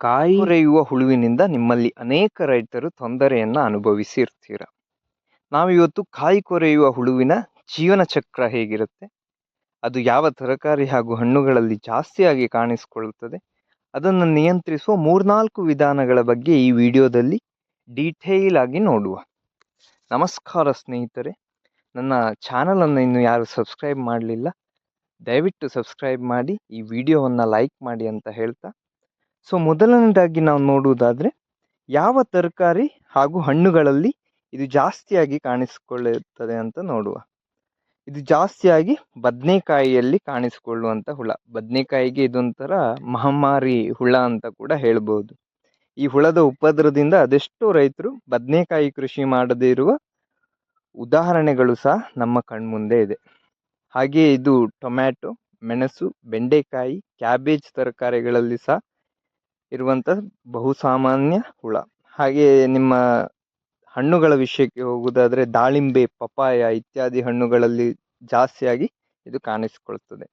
ಕಾಯಿ ಕೊರೆಯುವ ಹುಳುವಿನಿಂದ ನಿಮ್ಮಲ್ಲಿ ಅನೇಕ ರೈತರು ತೊಂದರೆಯನ್ನು ಅನುಭವಿಸಿರ್ತೀರ. ನಾವಿವತ್ತು ಕಾಯಿ ಕೊರೆಯುವ ಹುಳುವಿನ ಜೀವನ ಚಕ್ರ ಹೇಗಿರುತ್ತೆ? ಅದು ಯಾವ ತರಕಾರಿ ಹಾಗೂ ಹಣ್ಣುಗಳಲ್ಲಿ ಜಾಸ್ತಿಯಾಗಿ ಕಾಣಿಸಿಕೊಳ್ಳುತ್ತದೆ ಅದನ್ನು ನಿಯಂತ್ರಿಸುವ ಮೂರ್ನಾಲ್ಕು ವಿಧಾನಗಳ ಬಗ್ಗೆ ಈ ವಿಡಿಯೋದಲ್ಲಿ ಡೀಟೇಲ್ ಆಗಿ ನೋಡುವ. ನಮಸ್ಕಾರ ಸ್ನೇಹಿತರೆ. ನನ್ನ ಚಾನಲನ್ನು ಇನ್ನು ಯಾರು ಸಬ್ಸ್ಕ್ರೈಬ್ ಮಾಡಲಿಲ್ಲ ದಯವಿಟ್ಟು ಸಬ್ಸ್ಕ್ರೈಬ್ ಮಾಡಿ ಈ ವಿಡಿಯೋವನ್ನು ಲೈಕ್ ಮಾಡಿ ಅಂತ ಹೇಳ್ತಾ ಸೊ ಮೊದಲನೇದಾಗಿ ನಾವು ನೋಡುವುದಾದರೆ ಯಾವ ತರಕಾರಿ ಹಾಗೂ ಹಣ್ಣುಗಳಲ್ಲಿ ಇದು ಜಾಸ್ತಿಯಾಗಿ ಕಾಣಿಸಿಕೊಳ್ಳುತ್ತದೆ ಅಂತ ನೋಡುವ. ಇದು ಜಾಸ್ತಿಯಾಗಿ ಬದನೆಕಾಯಿಯಲ್ಲಿ ಕಾಣಿಸಿಕೊಳ್ಳುವಂಥ ಹುಳ. ಬದನೆಕಾಯಿಗೆ ಇದೊಂಥರ ಮಹಾಮಾರಿ ಹುಳ ಅಂತ ಕೂಡ ಹೇಳ್ಬೋದು. ಈ ಹುಳದ ಉಪದ್ರದಿಂದ ಅದೆಷ್ಟೋ ರೈತರು ಬದನೆಕಾಯಿ ಕೃಷಿ ಮಾಡದೇ ಇರುವ ಉದಾಹರಣೆಗಳು ಸಹ ನಮ್ಮ ಕಣ್ಮುಂದೆ ಇದೆ. ಹಾಗೆ ಇದು ಟೊಮ್ಯಾಟೊ, ಮೆಣಸು, ಬೆಂಡೆಕಾಯಿ, ಕ್ಯಾಬೇಜ್ ತರಕಾರಿಗಳಲ್ಲಿ ಸಹ ಇರುವಂಥ ಬಹುಸಾಮಾನ್ಯ ಹುಳ. ಹಾಗೆ ನಿಮ್ಮ ಹಣ್ಣುಗಳ ವಿಷಯಕ್ಕೆ ಹೋಗುವುದಾದರೆ ದಾಳಿಂಬೆ ಪಪಾಯ ಇತ್ಯಾದಿ ಹಣ್ಣುಗಳಲ್ಲಿ ಜಾಸ್ತಿಯಾಗಿ ಇದು ಕಾಣಿಸಿಕೊಳ್ತದೆ.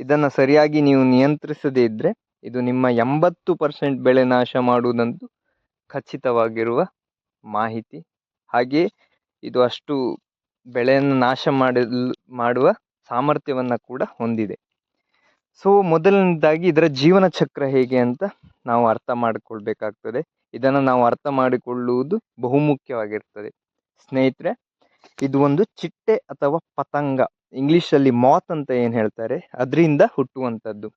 ಇದನ್ನು ಸರಿಯಾಗಿ ನೀವು ನಿಯಂತ್ರಿಸದೇ ಇದ್ದರೆ ಇದು ನಿಮ್ಮ ಎಂಬತ್ತು ಪರ್ಸೆಂಟ್ ಬೆಳೆ ನಾಶ ಮಾಡುವುದಂತೂ ಖಚಿತವಾಗಿರುವ ಮಾಹಿತಿ. ಹಾಗೆಯೇ ಇದು ಅಷ್ಟು ಬೆಳೆಯನ್ನು ನಾಶ ಮಾಡಲು, ಮಾಡುವ ಸಾಮರ್ಥ್ಯವನ್ನು ಕೂಡ ಹೊಂದಿದೆ. ಸೊ, ಮೊದಲನೇದಾಗಿ ಇದರ ಜೀವನ ಚಕ್ರ ಹೇಗೆ ಅಂತ ನಾವು ಅರ್ಥ ಮಾಡಿಕೊಳ್ಬೇಕಾಗ್ತದೆ. ಇದನ್ನು ನಾವು ಅರ್ಥ ಮಾಡಿಕೊಳ್ಳುವುದು ಬಹುಮುಖ್ಯವಾಗಿರ್ತದೆ. ಸ್ನೇಹಿತರೆ, ಇದು ಒಂದು ಚಿಟ್ಟೆ ಅಥವಾ ಪತಂಗ. ಇಂಗ್ಲೀಷಲ್ಲಿ ಮಾತ್ ಅಂತ ಏನು ಹೇಳ್ತಾರೆ? ಅದರಿಂದ ಹುಟ್ಟುವಂಥದ್ದು.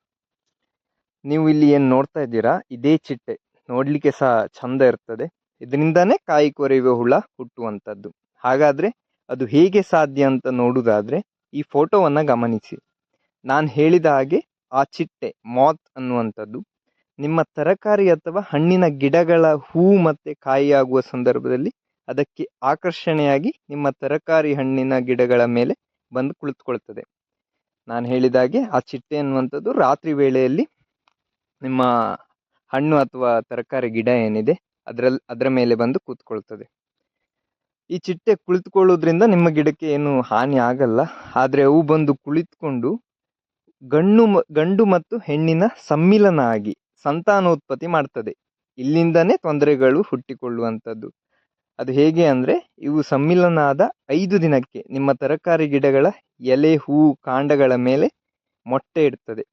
ನೀವು ಇಲ್ಲಿ ಏನು ನೋಡ್ತಾ ಇದ್ದೀರಾ? ಇದೇ ಚಿಟ್ಟೆ. ನೋಡಲಿಕ್ಕೆ ಸಹ ಚಂದ ಇರ್ತದೆ. ಇದರಿಂದನೇ ಕಾಯಿ ಕೊರೆಯುವ ಹುಳ ಹುಟ್ಟುವಂಥದ್ದು. ಹಾಗಾದರೆ ಅದು ಹೇಗೆ ಸಾಧ್ಯ ಅಂತ ನೋಡುವುದಾದರೆ ಈ ಫೋಟೋವನ್ನು ಗಮನಿಸಿ. ನಾನು ಹೇಳಿದ ಹಾಗೆ ಆ ಚಿಟ್ಟೆ, ಮಾತ್ ಅನ್ನುವಂಥದ್ದು ನಿಮ್ಮ ತರಕಾರಿ ಅಥವಾ ಹಣ್ಣಿನ ಗಿಡಗಳ ಹೂ ಮತ್ತು ಕಾಯಿಯಾಗುವ ಸಂದರ್ಭದಲ್ಲಿ ಅದಕ್ಕೆ ಆಕರ್ಷಣೆಯಾಗಿ ನಿಮ್ಮ ತರಕಾರಿ ಹಣ್ಣಿನ ಗಿಡಗಳ ಮೇಲೆ ಬಂದು ಕುಳಿತುಕೊಳ್ತದೆ. ನಾನು ಹೇಳಿದಾಗೆ ಆ ಚಿಟ್ಟೆ ಅನ್ನುವಂಥದ್ದು ರಾತ್ರಿ ವೇಳೆಯಲ್ಲಿ ನಿಮ್ಮ ಹಣ್ಣು ಅಥವಾ ತರಕಾರಿ ಗಿಡ ಏನಿದೆ ಅದರಲ್ಲಿ ಅದರ ಮೇಲೆ ಬಂದು ಕೂತ್ಕೊಳ್ತದೆ. ಈ ಚಿಟ್ಟೆ ಕುಳಿತುಕೊಳ್ಳೋದ್ರಿಂದ ನಿಮ್ಮ ಗಿಡಕ್ಕೆ ಏನು ಹಾನಿ ಆಗಲ್ಲ. ಆದರೆ ಅವು ಬಂದು ಕುಳಿತುಕೊಂಡು ಗಂಡು ಗಂಡು ಮತ್ತು ಹೆಣ್ಣಿನ ಸಮ್ಮಿಲನ ಆಗಿ ಸಂತಾನೋತ್ಪತ್ತಿ ಮಾಡ್ತದೆ. ಇಲ್ಲಿಂದನೇ ತೊಂದರೆಗಳು ಹುಟ್ಟಿಕೊಳ್ಳುವಂಥದ್ದು. ಅದು ಹೇಗೆ ಅಂದರೆ, ಇವು ಸಮ್ಮಿಲನ ಆದ ಐದು ದಿನಕ್ಕೆ ನಿಮ್ಮ ತರಕಾರಿ ಗಿಡಗಳ ಎಲೆ, ಹೂ, ಕಾಂಡಗಳ ಮೇಲೆ ಮೊಟ್ಟೆ ಇಡ್ತದೆ.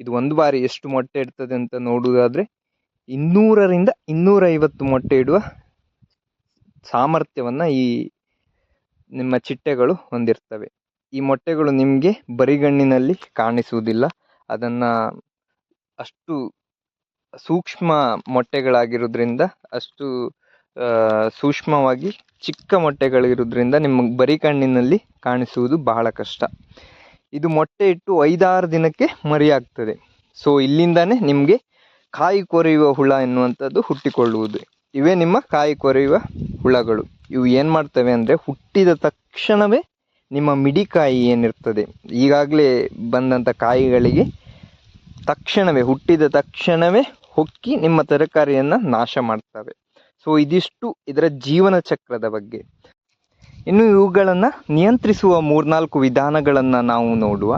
ಇದು ಒಂದು ಬಾರಿ ಎಷ್ಟು ಮೊಟ್ಟೆ ಇಡ್ತದೆ ಅಂತ ನೋಡುವುದಾದರೆ, ಇನ್ನೂರರಿಂದ ಇನ್ನೂರೈವತ್ತು ಮೊಟ್ಟೆ ಇಡುವ ಸಾಮರ್ಥ್ಯವನ್ನು ಈ ನಿಮ್ಮ ಚಿಟ್ಟೆಗಳು ಹೊಂದಿರ್ತವೆ. ಈ ಮೊಟ್ಟೆಗಳು ನಿಮಗೆ ಬರಿಗಣ್ಣಿನಲ್ಲಿ ಕಾಣಿಸುವುದಿಲ್ಲ. ಅದನ್ನು ಅಷ್ಟು ಸೂಕ್ಷ್ಮ ಮೊಟ್ಟೆಗಳಾಗಿರೋದ್ರಿಂದ, ಅಷ್ಟು ಸೂಕ್ಷ್ಮವಾಗಿ ಚಿಕ್ಕ ಮೊಟ್ಟೆಗಳಿರೋದ್ರಿಂದ ನಿಮ್ಮ ಬರಿ ಕಣ್ಣಿನಲ್ಲಿ ಕಾಣಿಸುವುದು ಬಹಳ ಕಷ್ಟ. ಇದು ಮೊಟ್ಟೆ ಇಟ್ಟು ಐದಾರು ದಿನಕ್ಕೆ ಮರಿಯಾಗ್ತದೆ. ಸೊ, ಇಲ್ಲಿಂದಾನೇ ನಿಮಗೆ ಕಾಯಿ ಕೊರೆಯುವ ಹುಳ ಎನ್ನುವಂಥದ್ದು ಹುಟ್ಟಿಕೊಳ್ಳುವುದು. ಇವೇ ನಿಮ್ಮ ಕಾಯಿ ಕೊರೆಯುವ ಹುಳಗಳು. ಇವು ಏನು ಮಾಡ್ತವೆ ಅಂದರೆ ಹುಟ್ಟಿದ ತಕ್ಷಣವೇ ನಿಮ್ಮ ಮಿಡಿಕಾಯಿ ಏನಿರ್ತದೆ, ಈಗಾಗಲೇ ಬಂದಂಥ ಕಾಯಿಗಳಿಗೆ ತಕ್ಷಣವೇ, ಹುಟ್ಟಿದ ತಕ್ಷಣವೇ ಹೊಕ್ಕಿ ನಿಮ್ಮ ತರಕಾರಿಯನ್ನು ನಾಶ ಮಾಡ್ತವೆ. ಸೊ ಇದಿಷ್ಟು ಇದರ ಜೀವನ ಚಕ್ರದ ಬಗ್ಗೆ. ಇನ್ನು ಇವುಗಳನ್ನು ನಿಯಂತ್ರಿಸುವ ಮೂರ್ನಾಲ್ಕು ವಿಧಾನಗಳನ್ನು ನಾವು ನೋಡುವ.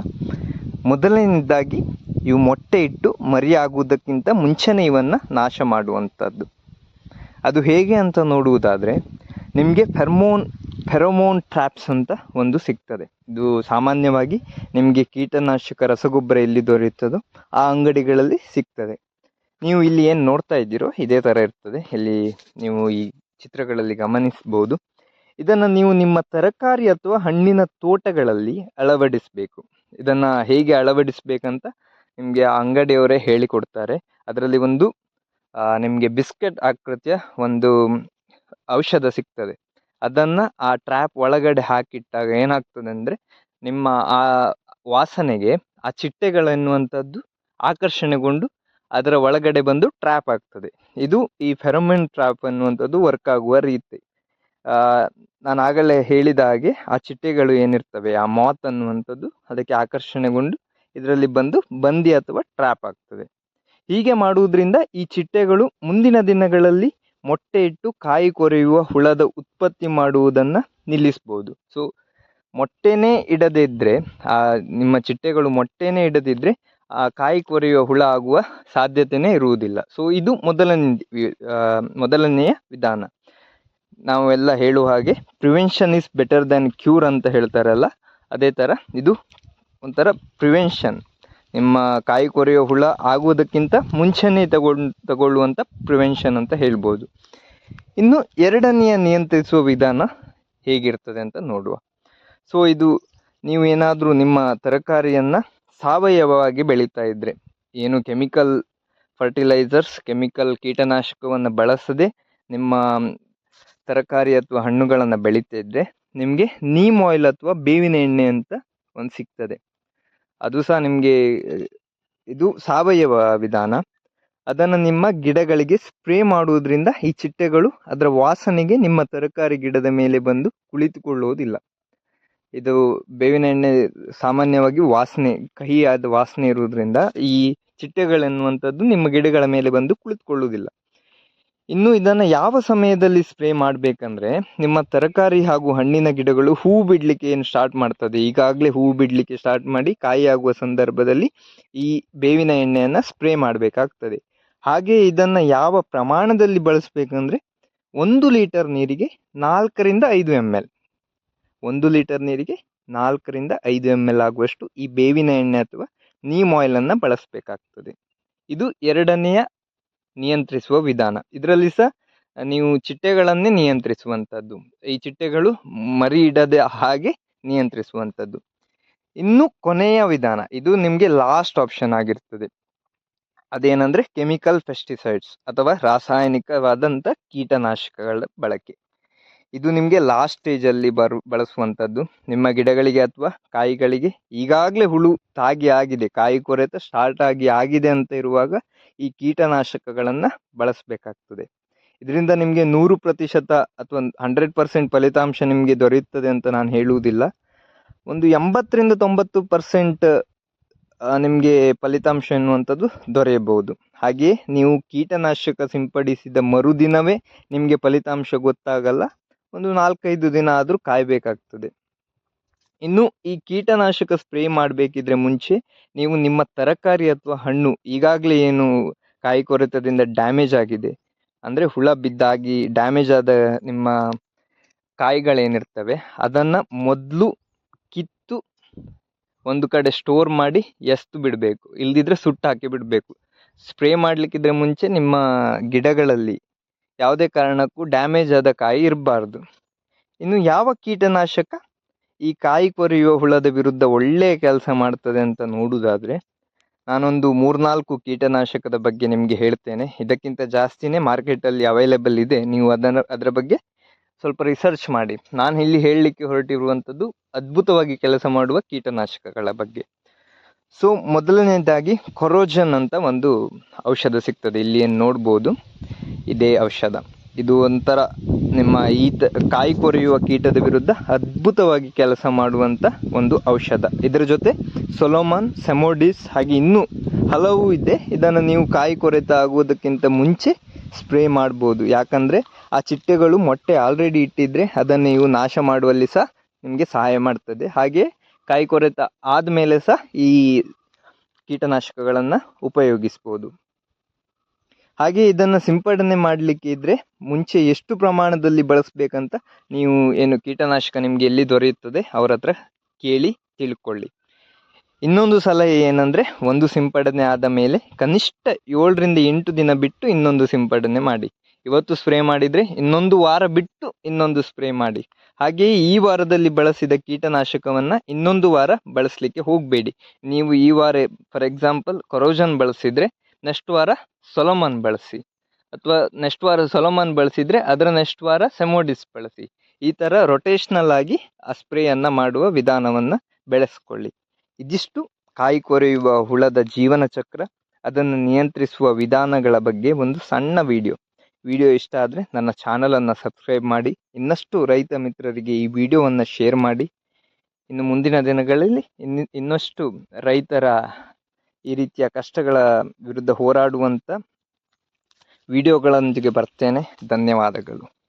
ಮೊದಲನೇದಾಗಿ, ಇವು ಮೊಟ್ಟೆ ಇಟ್ಟು ಮರಿಯಾಗುವುದಕ್ಕಿಂತ ಮುಂಚೆನೇ ಇವನ್ನು ನಾಶ ಮಾಡುವಂಥದ್ದು ಅದು ಹೇಗೆ ಅಂತ ನೋಡುವುದಾದರೆ, ನಿಮಗೆ ಫೆರ್ಮೋನ್ ಫೆರೋಮೋನ್ ಟ್ರ್ಯಾಪ್ಸ್ ಅಂತ ಒಂದು ಸಿಗ್ತದೆ. ಇದು ಸಾಮಾನ್ಯವಾಗಿ ನಿಮಗೆ ಕೀಟನಾಶಕ ರಸಗೊಬ್ಬರ ಎಲ್ಲಿ ದೊರೆಯುತ್ತದೋ ಆ ಅಂಗಡಿಗಳಲ್ಲಿ ಸಿಗ್ತದೆ. ನೀವು ಇಲ್ಲಿ ಏನು ನೋಡ್ತಾ ಇದ್ದೀರೋ ಇದೇ ಥರ ಇರ್ತದೆ. ಇಲ್ಲಿ ನೀವು ಈ ಚಿತ್ರಗಳಲ್ಲಿ ಗಮನಿಸ್ಬೋದು ಇದನ್ನು ನೀವು ನಿಮ್ಮ ತರಕಾರಿ ಅಥವಾ ಹಣ್ಣಿನ ತೋಟಗಳಲ್ಲಿ ಅಳವಡಿಸಬೇಕು. ಇದನ್ನು ಹೇಗೆ ಅಳವಡಿಸಬೇಕಂತ ನಿಮಗೆ ಆ ಅಂಗಡಿಯವರೇ ಹೇಳಿಕೊಡ್ತಾರೆ. ಅದರಲ್ಲಿ ಒಂದು ನಿಮಗೆ ಬಿಸ್ಕೆಟ್ ಆಕೃತಿಯ ಒಂದು ಔಷಧ ಸಿಗ್ತದೆ. ಅದನ್ನು ಆ ಟ್ರ್ಯಾಪ್ ಒಳಗಡೆ ಹಾಕಿಟ್ಟಾಗ ಏನಾಗ್ತದೆ ಅಂದರೆ ನಿಮ್ಮ ಆ ವಾಸನೆಗೆ ಆ ಚಿಟ್ಟೆಗಳೆನ್ನುವಂಥದ್ದು ಆಕರ್ಷಣೆಗೊಂಡು ಅದರ ಒಳಗಡೆ ಬಂದು ಟ್ರ್ಯಾಪ್ ಆಗ್ತದೆ. ಇದು ಈ ಫೆರೋಮಿನ್ ಟ್ರ್ಯಾಪ್ ಅನ್ನುವಂಥದ್ದು ವರ್ಕ್ ಆಗುವ ರೀತಿ. ನಾನು ಆಗಲೇ ಹೇಳಿದ ಹಾಗೆ ಆ ಚಿಟ್ಟೆಗಳು ಏನಿರ್ತವೆ, ಆ ಮಾತ್ ಅನ್ನುವಂಥದ್ದು ಅದಕ್ಕೆ ಆಕರ್ಷಣೆಗೊಂಡು ಇದರಲ್ಲಿ ಬಂದು ಬಂದಿ ಅಥವಾ ಟ್ರ್ಯಾಪ್ ಆಗ್ತದೆ. ಹೀಗೆ ಮಾಡುವುದರಿಂದ ಈ ಚಿಟ್ಟೆಗಳು ಮುಂದಿನ ದಿನಗಳಲ್ಲಿ ಮೊಟ್ಟೆ ಇಟ್ಟು ಕಾಯಿ ಕೊರೆಯುವ ಹುಳದ ಉತ್ಪತ್ತಿ ಮಾಡುವುದನ್ನು ನಿಲ್ಲಿಸ್ಬೋದು. ಸೊ ಮೊಟ್ಟೆನೇ ಇಡದಿದ್ದರೆ ಆ, ನಿಮ್ಮ ಚಿಟ್ಟೆಗಳು ಮೊಟ್ಟೆನೇ ಇಡದಿದ್ದರೆ ಆ, ಕಾಯಿ ಕೊರೆಯುವ ಹುಳ ಆಗುವ ಸಾಧ್ಯತೆನೇ ಇರುವುದಿಲ್ಲ. ಸೊ ಇದು ಮೊದಲನೇ ಮೊದಲನೆಯ ವಿಧಾನ. ನಾವೆಲ್ಲ ಹೇಳುವ ಹಾಗೆ prevention is better than cure ಅಂತ ಹೇಳ್ತಾರಲ್ಲ, ಅದೇ ಥರ ಇದು ಒಂಥರ ಪ್ರಿವೆನ್ಷನ್ ನಿಮ್ಮ ಕಾಯಿ ಕೊರೆಯೋ ಹುಳ ಆಗುವುದಕ್ಕಿಂತ ಮುಂಚೆನೇ ತಗೊಂಡು ತಗೊಳ್ಳುವಂಥ ಪ್ರಿವೆನ್ಷನ್ ಅಂತ ಹೇಳ್ಬೋದು. ಇನ್ನು ಎರಡನೆಯ ನಿಯಂತ್ರಿಸುವ ವಿಧಾನ ಹೇಗಿರ್ತದೆ ಅಂತ ನೋಡುವ. ಸೊ ಇದು ನೀವು ಏನಾದರೂ ನಿಮ್ಮ ತರಕಾರಿಯನ್ನು ಸಾವಯವವಾಗಿ ಬೆಳೀತಾ ಇದ್ದರೆ ಏನು ಕೆಮಿಕಲ್ ಫರ್ಟಿಲೈಸರ್ಸ್ ಕೆಮಿಕಲ್ ಕೀಟನಾಶಕವನ್ನು ಬಳಸದೆ ನಿಮ್ಮ ತರಕಾರಿ ಅಥವಾ ಹಣ್ಣುಗಳನ್ನು ಬೆಳೀತಾ ಇದ್ದರೆ ನಿಮಗೆ ನೀಮ್ ಆಯಿಲ್ ಅಥವಾ ಬೇವಿನ ಎಣ್ಣೆ ಅಂತ ಒಂದು ಸಿಗ್ತದೆ. ಅದು ಸಹ ನಿಮಗೆ, ಇದು ಸಾವಯವ ವಿಧಾನ. ಅದನ್ನು ನಿಮ್ಮ ಗಿಡಗಳಿಗೆ ಸ್ಪ್ರೇ ಮಾಡುವುದರಿಂದ ಈ ಚಿಟ್ಟೆಗಳು ಅದರ ವಾಸನೆಗೆ ನಿಮ್ಮ ತರಕಾರಿ ಗಿಡದ ಮೇಲೆ ಬಂದು ಕುಳಿತುಕೊಳ್ಳುವುದಿಲ್ಲ. ಇದು ಬೇವಿನ ಎಣ್ಣೆ ಸಾಮಾನ್ಯವಾಗಿ ವಾಸನೆ, ಕಹಿಯಾದ ವಾಸನೆ ಇರುವುದರಿಂದ ಈ ಚಿಟ್ಟೆಗಳೆನ್ನುವಂಥದ್ದು ನಿಮ್ಮ ಗಿಡಗಳ ಮೇಲೆ ಬಂದು ಕುಳಿತುಕೊಳ್ಳುವುದಿಲ್ಲ. ಇನ್ನು ಇದನ್ನು ಯಾವ ಸಮಯದಲ್ಲಿ ಸ್ಪ್ರೇ ಮಾಡಬೇಕಂದ್ರೆ ನಿಮ್ಮ ತರಕಾರಿ ಹಾಗೂ ಹಣ್ಣಿನ ಗಿಡಗಳು ಹೂ ಬಿಡಲಿಕ್ಕೆ ಏನು ಸ್ಟಾರ್ಟ್ ಮಾಡ್ತದೆ? ಈಗಾಗಲೇ ಹೂ ಬಿಡಲಿಕ್ಕೆ ಸ್ಟಾರ್ಟ್ ಮಾಡಿ ಕಾಯಿ ಆಗುವ ಸಂದರ್ಭದಲ್ಲಿ ಈ ಬೇವಿನ ಎಣ್ಣೆಯನ್ನು ಸ್ಪ್ರೇ ಮಾಡಬೇಕಾಗ್ತದೆ. ಹಾಗೆ ಇದನ್ನು ಯಾವ ಪ್ರಮಾಣದಲ್ಲಿ ಬಳಸಬೇಕಂದ್ರೆ ಒಂದು ಲೀಟರ್ ನೀರಿಗೆ ನಾಲ್ಕರಿಂದ ಐದು ಎಂ ಎಲ್ ಒಂದು ಲೀಟರ್ ನೀರಿಗೆ ನಾಲ್ಕರಿಂದ ಐದು ಎಂ ಎಲ್ ಆಗುವಷ್ಟು ಈ ಬೇವಿನ ಎಣ್ಣೆ ಅಥವಾ ನೀಮ್ ಆಯಿಲನ್ನು ಬಳಸಬೇಕಾಗ್ತದೆ. ಇದು ಎರಡನೆಯ ನಿಯಂತ್ರಿಸುವ ವಿಧಾನ. ಇದರಲ್ಲಿ ಸಹ ನೀವು ಚಿಟ್ಟೆಗಳನ್ನೇ ನಿಯಂತ್ರಿಸುವಂಥದ್ದು. ಈ ಚಿಟ್ಟೆಗಳು ಮರಿ ಇಡದೆ ಹಾಗೆ ನಿಯಂತ್ರಿಸುವಂಥದ್ದು. ಇನ್ನು ಕೊನೆಯ ವಿಧಾನ. ಇದು ನಿಮಗೆ ಲಾಸ್ಟ್ ಆಪ್ಷನ್ ಆಗಿರ್ತದೆ. ಅದೇನಂದ್ರೆ ಕೆಮಿಕಲ್ ಪೆಸ್ಟಿಸೈಡ್ಸ್ ಅಥವಾ ರಾಸಾಯನಿಕವಾದಂಥ ಕೀಟನಾಶಕಗಳ ಬಳಕೆ. ಇದು ನಿಮಗೆ ಲಾಸ್ಟ್ ಸ್ಟೇಜಲ್ಲಿ ಬರು, ಬಳಸುವಂಥದ್ದು. ನಿಮ್ಮ ಗಿಡಗಳಿಗೆ ಅಥವಾ ಕಾಯಿಗಳಿಗೆ ಈಗಾಗಲೇ ಹುಳು ತಾಗಿ ಆಗಿದೆ. ಕಾಯಿ ಕೊರೆತ ಸ್ಟಾರ್ಟ್ ಆಗಿ ಆಗಿದೆ ಅಂತ ಇರುವಾಗ ಈ ಕೀಟನಾಶಕಗಳನ್ನು ಬಳಸಬೇಕಾಗ್ತದೆ. ಇದರಿಂದ ನಿಮಗೆ ನೂರು ಪ್ರತಿಶತ ಅಥವಾ ಹಂಡ್ರೆಡ್ ಪರ್ಸೆಂಟ್ ಫಲಿತಾಂಶ ನಿಮಗೆ ದೊರೆಯುತ್ತದೆ ಅಂತ ನಾನು ಹೇಳುವುದಿಲ್ಲ. ಒಂದು ಎಂಬತ್ತರಿಂದ ತೊಂಬತ್ತು ಪರ್ಸೆಂಟ್ ನಿಮಗೆ ಫಲಿತಾಂಶ ಎನ್ನುವಂಥದ್ದು ದೊರೆಯಬಹುದು. ಹಾಗೆಯೇ ನೀವು ಕೀಟನಾಶಕ ಸಿಂಪಡಿಸಿದ ಮರುದಿನವೇ ನಿಮಗೆ ಫಲಿತಾಂಶ ಗೊತ್ತಾಗಲ್ಲ. ಒಂದು ನಾಲ್ಕೈದು ದಿನ ಆದರೂ ಕಾಯಬೇಕಾಗ್ತದೆ. ಇನ್ನು ಈ ಕೀಟನಾಶಕ ಸ್ಪ್ರೇ ಮಾಡಬೇಕಿದ್ರೆ ಮುಂಚೆ ನೀವು ನಿಮ್ಮ ತರಕಾರಿ ಅಥವಾ ಹಣ್ಣು ಈಗಾಗಲೇ ಏನು ಕಾಯಿ ಕೊರೆತದಿಂದ ಡ್ಯಾಮೇಜ್ ಆಗಿದೆ. ಅಂದರೆ ಹುಳ ಬಿದ್ದಾಗಿ ಡ್ಯಾಮೇಜ್ ಆದ ನಿಮ್ಮ ಕಾಯಿಗಳೇನಿರ್ತವೆ, ಅದನ್ನು ಮೊದಲು ಕಿತ್ತು ಒಂದು ಕಡೆ ಸ್ಟೋರ್ ಮಾಡಿ ಎಸ್ತು ಬಿಡಬೇಕು. ಇಲ್ದಿದ್ರೆ ಸುಟ್ಟು ಹಾಕಿ ಬಿಡಬೇಕು. ಸ್ಪ್ರೇ ಮಾಡಲಿಕ್ಕಿದ್ರೆ ಮುಂಚೆ ನಿಮ್ಮ ಗಿಡಗಳಲ್ಲಿ ಯಾವುದೇ ಕಾರಣಕ್ಕೂ ಡ್ಯಾಮೇಜ್ ಆದ ಕಾಯಿ ಇರಬಾರ್ದು. ಇನ್ನು ಯಾವ ಕೀಟನಾಶಕ ಈ ಕಾಯಿ ಕೊರೆಯುವ ಹುಳದ ವಿರುದ್ಧ ಒಳ್ಳೆಯ ಕೆಲಸ ಮಾಡ್ತದೆ ಅಂತ ನೋಡುವುದಾದರೆ ನಾನೊಂದು ಮೂರ್ನಾಲ್ಕು ಕೀಟನಾಶಕದ ಬಗ್ಗೆ ನಿಮಗೆ ಹೇಳ್ತೇನೆ. ಇದಕ್ಕಿಂತ ಜಾಸ್ತಿನೇ ಮಾರ್ಕೆಟಲ್ಲಿ ಅವೈಲೇಬಲ್ ಇದೆ. ನೀವು ಅದನ್ನು, ಅದರ ಬಗ್ಗೆ ಸ್ವಲ್ಪ ರಿಸರ್ಚ್ ಮಾಡಿ. ನಾನು ಇಲ್ಲಿ ಹೇಳಲಿಕ್ಕೆ ಹೊರಟಿರುವಂಥದ್ದು ಅದ್ಭುತವಾಗಿ ಕೆಲಸ ಮಾಡುವ ಕೀಟನಾಶಕಗಳ ಬಗ್ಗೆ. ಸೊ ಮೊದಲನೇದಾಗಿ ಕೊರೋಜನ್ ಅಂತ ಒಂದು ಔಷಧ ಸಿಗ್ತದೆ. ಇಲ್ಲಿ ಏನು ನೋಡ್ಬೋದು? ಇದೇ ಔಷಧ. ಇದು ಒಂಥರ ನಿಮ್ಮ ಈತ, ಕಾಯಿ ಕೊರೆಯುವ ಕೀಟದ ವಿರುದ್ಧ ಅದ್ಭುತವಾಗಿ ಕೆಲಸ ಮಾಡುವಂಥ ಒಂದು ಔಷಧ. ಇದರ ಜೊತೆ ಸೊಲೋಮಾನ್, ಸೆಮೋಡಿಸ್ ಹಾಗೆ ಇನ್ನೂ ಹಲವು ಇದೆ. ಇದನ್ನು ನೀವು ಕಾಯಿ ಕೊರೆತ ಆಗುವುದಕ್ಕಿಂತ ಮುಂಚೆ ಸ್ಪ್ರೇ ಮಾಡ್ಬೋದು. ಯಾಕಂದರೆ ಆ ಚಿಟ್ಟೆಗಳು ಮೊಟ್ಟೆ ಆಲ್ರೆಡಿ ಇಟ್ಟಿದ್ರೆ ಅದನ್ನು ನೀವು ನಾಶ ಮಾಡುವಲ್ಲಿ ಸಹ ನಿಮಗೆ ಸಹಾಯ ಮಾಡ್ತದೆ. ಹಾಗೆ ಕಾಯಿ ಕೊರೆತ ಆದಮೇಲೆ ಸಹ ಈ ಕೀಟನಾಶಕಗಳನ್ನು ಉಪಯೋಗಿಸ್ಬೋದು. ಹಾಗೆ ಇದನ್ನು ಸಿಂಪಡಣೆ ಮಾಡಲಿಕ್ಕೆ ಇದ್ದರೆ ಮುಂಚೆ ಎಷ್ಟು ಪ್ರಮಾಣದಲ್ಲಿ ಬಳಸಬೇಕಂತ ನೀವು ಏನು ಕೀಟನಾಶಕ ನಿಮಗೆ ಎಲ್ಲಿ ದೊರೆಯುತ್ತದೆ ಅವರ ಹತ್ರ ಕೇಳಿ ತಿಳ್ಕೊಳ್ಳಿ. ಇನ್ನೊಂದು ಸಲಹೆ ಏನಂದರೆ ಒಂದು ಸಿಂಪಡಣೆ ಆದ ಮೇಲೆ ಕನಿಷ್ಠ ಏಳರಿಂದ ಎಂಟು ದಿನ ಬಿಟ್ಟು ಇನ್ನೊಂದು ಸಿಂಪಡಣೆ ಮಾಡಿ. ಇವತ್ತು ಸ್ಪ್ರೇ ಮಾಡಿದರೆ ಇನ್ನೊಂದು ವಾರ ಬಿಟ್ಟು ಇನ್ನೊಂದು ಸ್ಪ್ರೇ ಮಾಡಿ. ಹಾಗೆಯೇ ಈ ವಾರದಲ್ಲಿ ಬಳಸಿದ ಕೀಟನಾಶಕವನ್ನು ಇನ್ನೊಂದು ವಾರ ಬಳಸಲಿಕ್ಕೆ ಹೋಗಬೇಡಿ. ನೀವು ಈ ವಾರ ಫಾರ್ ಎಕ್ಸಾಂಪಲ್ ಕೊರೋಜನ್ ಬಳಸಿದರೆ ನೆಕ್ಸ್ಟ್ ವಾರ ಸೊಲೊಮನ್ ಬಳಸಿ. ಅಥವಾ ನೆಕ್ಸ್ಟ್ ವಾರ ಸೊಲೊಮನ್ ಬಳಸಿದರೆ ಅದರ ನೆಕ್ಸ್ಟ್ ವಾರ ಸೆಮೋಡಿಸ್ ಬಳಸಿ. ಈ ಥರ ರೊಟೇಷ್ನಲ್ ಆಗಿ ಆ ಸ್ಪ್ರೇಯನ್ನು ಮಾಡುವ ವಿಧಾನವನ್ನು ಬೆಳೆಸ್ಕೊಳ್ಳಿ. ಇದಿಷ್ಟು ಕಾಯಿ ಕೊರೆಯುವ ಹುಳದ ಜೀವನ ಚಕ್ರ, ಅದನ್ನು ನಿಯಂತ್ರಿಸುವ ವಿಧಾನಗಳ ಬಗ್ಗೆ ಒಂದು ಸಣ್ಣ ವಿಡಿಯೋ ವಿಡಿಯೋ ಇಷ್ಟ ಆದರೆ ನನ್ನ ಚಾನಲನ್ನು ಸಬ್ಸ್ಕ್ರೈಬ್ ಮಾಡಿ. ಇನ್ನಷ್ಟು ರೈತ ಮಿತ್ರರಿಗೆ ಈ ವಿಡಿಯೋವನ್ನು ಶೇರ್ ಮಾಡಿ. ಇನ್ನು ಮುಂದಿನ ದಿನಗಳಲ್ಲಿ ಇನ್ನು ಇನ್ನಷ್ಟು ರೈತರ ಈ ರೀತಿಯ ಕಷ್ಟಗಳ ವಿರುದ್ಧ ಹೋರಾಡುವಂಥ ವಿಡಿಯೋಗಳೊಂದಿಗೆ ಬರ್ತೇನೆ. ಧನ್ಯವಾದಗಳು.